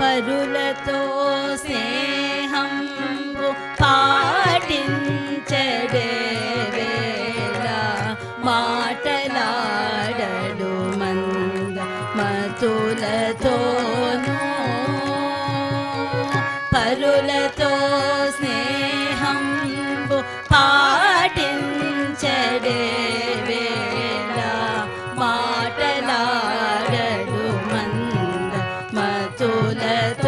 పరులతో స్నేహం పాటించడే. net.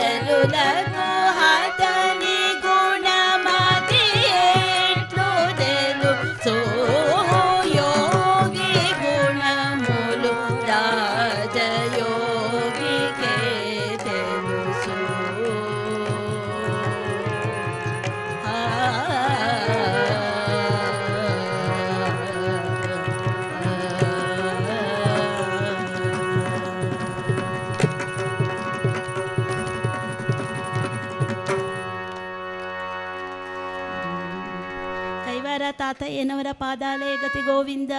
ఇతరులకు తాతయ్య నవర పాదాలే గతి గోవింద.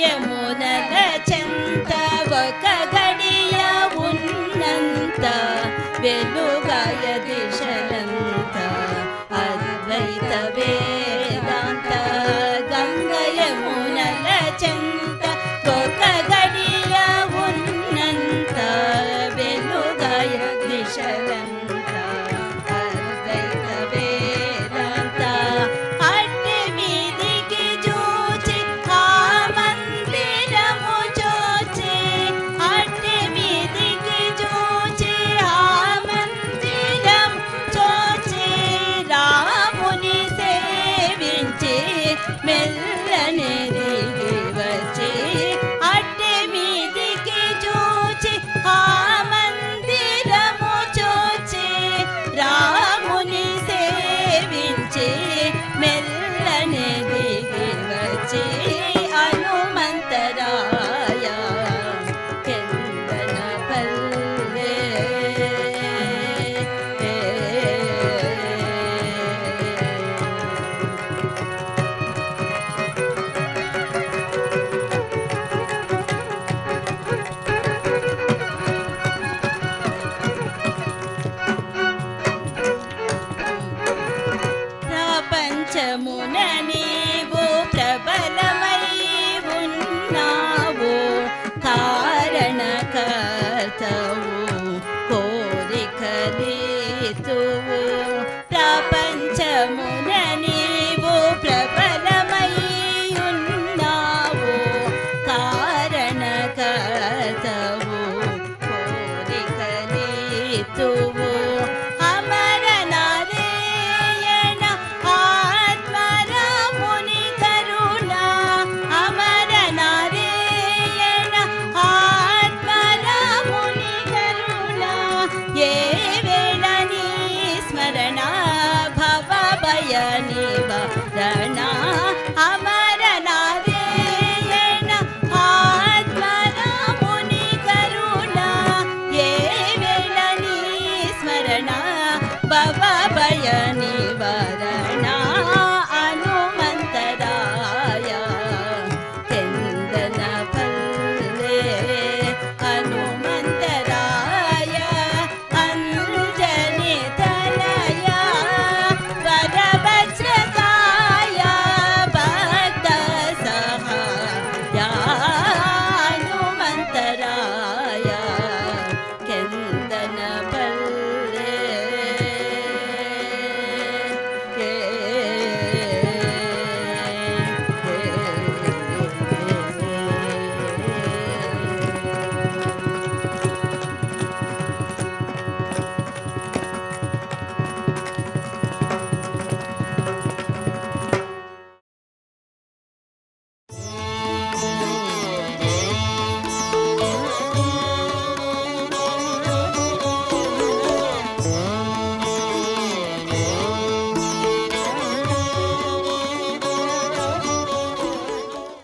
Yemo.